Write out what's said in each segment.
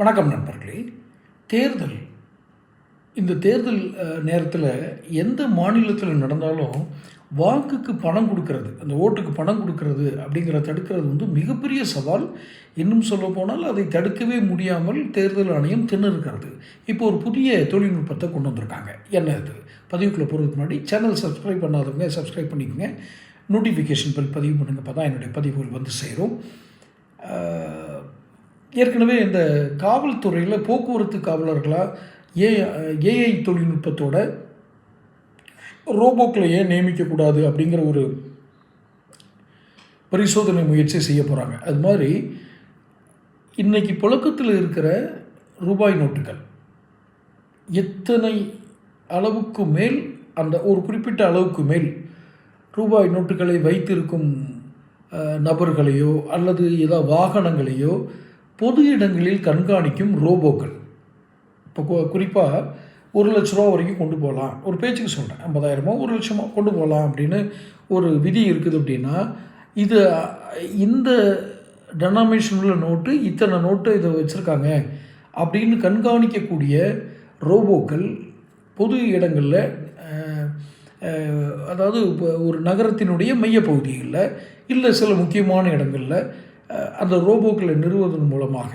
வணக்கம் நண்பர்களே. தேர்தல். இந்த தேர்தல் நேரத்தில் எந்த மாநிலத்தில் நடந்தாலும் வாக்குக்கு பணம் கொடுக்கறது அந்த ஓட்டுக்கு பணம் கொடுக்கறது அப்படிங்கிற தடுக்கிறது வந்து மிகப்பெரிய சவால். இன்னும் சொல்ல போனால் அதை தடுக்கவே முடியாமல் தேர்தல் ஆணையம் தின்னிருக்கிறது இப்போ ஒரு புதிய தொழில்நுட்பத்தை கொண்டு வந்திருக்காங்க. என்ன இது பதிவுக்குள்ளே போகிறதுக்கு முன்னாடி சேனல் சப்ஸ்கிரைப் பண்ணாதவங்க சப்ஸ்கிரைப் பண்ணிக்கோங்க. நோட்டிஃபிகேஷன் பில் பதிவு பண்ணுங்கள் அப்போ தான் என்னுடைய பதிவுகள் வந்து சேரும். ஏற்கனவே இந்த காவல்துறையில் போக்குவரத்து காவலர்களாக ஏ ஏஐ தொழில்நுட்பத்தோட ரோபோக்களை ஏன் நியமிக்கக்கூடாது அப்படிங்கிற ஒரு பரிசோதனை முயற்சி செய்ய போகிறாங்க அது மாதிரி இன்றைக்கி புழக்கத்தில் இருக்கிற ரூபாய் நோட்டுகள் எத்தனை அளவுக்கு மேல் அந்த ஒரு குறிப்பிட்ட அளவுக்கு மேல் ரூபாய் நோட்டுகளை வைத்திருக்கும் நபர்களையோ அல்லது ஏதோ வாகனங்களையோ பொது இடங்களில் கண்காணிக்கும் ரோபோக்கள். இப்போ குறிப்பாக ஒரு லட்ச ரூபா வரைக்கும் கொண்டு போகலாம் ஒரு பேச்சுக்கு சொல்கிறேன் ஐம்பதாயிரமோ ஒரு லட்சமோ கொண்டு போகலாம் அப்படின்னு ஒரு விதி இருக்குது அப்படின்னா இது இந்த டெனாமினேஷன் உள்ள நோட்டு இத்தனை நோட்டு இதை வச்சுருக்காங்க அப்படின்னு கண்காணிக்கக்கூடிய ரோபோக்கள் பொது இடங்களில் அதாவது இப்போ ஒரு நகரத்தினுடைய மையப்பகுதிகளில் இல்லை சில முக்கியமான இடங்களில் அந்த ரோபோக்களை நிறுவுவதன் மூலமாக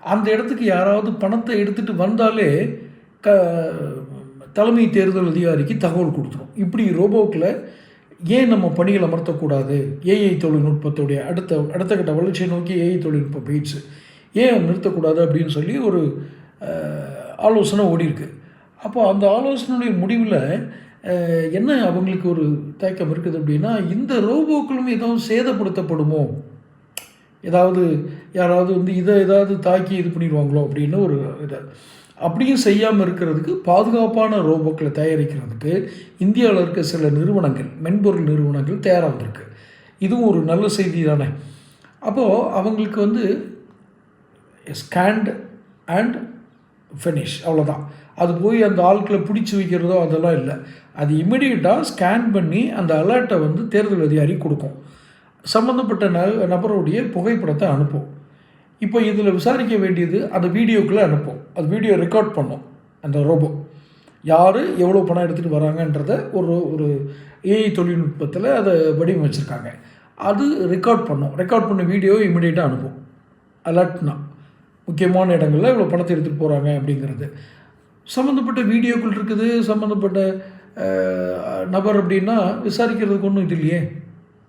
அந்த இடத்துக்கு யாராவது பணத்தை எடுத்துகிட்டு வந்தாலே க தலைமை தேர்தல் அதிகாரிக்கு தகவல் கொடுத்துரும். இப்படி ரோபோக்களை ஏன் நம்ம பணிகள் அமர்த்தக்கூடாது? ஏஐ தொழில்நுட்பத்துடைய அடுத்த அடுத்த கட்ட வளர்ச்சியை நோக்கி ஏஐ தொழில்நுட்பம் போயிடுச்சு ஏன் நிறுத்தக்கூடாது அப்படின்னு சொல்லி ஒரு ஆலோசனை ஆலோசனை ஓடிருக்கு அப்போ அந்த ஆலோசனையுடைய முடிவில் என்ன அவங்களுக்கு ஒரு தயக்கம் இருக்குது அப்படின்னா இந்த ரோபோக்களும் ஏதாவது சேதப்படுத்தப்படுமோ? ஏதாவது யாராவது வந்து இதை ஏதாவது தாக்கி இது பண்ணிடுவாங்களோ அப்படின்னு ஒரு இதை. அப்படியும் செய்யாமல் இருக்கிறதுக்கு பாதுகாப்பான ரோபோக்களை தயாரிக்கிறதுக்கு இந்தியாவில் இருக்க சில நிறுவனங்கள் மென்பொருள் நிறுவனங்கள் தயாராக வந்திருக்கு. இதுவும் ஒரு நல்ல செய்தி தானே. அப்போது அவங்களுக்கு வந்து ஸ்கேண்ட் அண்ட் ஃபினிஷ் அவ்வளோதான் அது போய் அந்த ஆட்களை பிடிச்சி வைக்கிறதோ அதெல்லாம் இல்லை. அது இமிடியட்டாக ஸ்கேன் பண்ணி அந்த அலர்ட்டை வந்து தேர்தல் அதிகாரி கொடுக்கும். சம்மந்தப்பட்ட ந நபருடைய புகைப்படத்தை அனுப்பும். இப்போ இதில் விசாரிக்க வேண்டியது அந்த வீடியோக்குள்ளே அனுப்பும். அது வீடியோ ரெக்கார்ட் பண்ணும். அந்த ரோபோ யார் எவ்வளோ பணம் எடுத்துகிட்டு வராங்கன்றத ஒரு ஒரு ஏஐ தொழில்நுட்பத்தில் அதை வடிவமைச்சிருக்காங்க. அது ரெக்கார்ட் பண்ணும். ரெக்கார்ட் பண்ண வீடியோ இமிடியேட்டாக அனுப்பும். அலர்ட்னா முக்கியமான இடங்களில் இவ்வளோ பணத்தை எடுத்துகிட்டு போகிறாங்க அப்படிங்கிறது. சம்மந்தப்பட்ட வீடியோக்கள் இருக்குது. சம்மந்தப்பட்ட நபர் அப்படின்னா விசாரிக்கிறதுக்கு ஒன்றும் இது இல்லையே.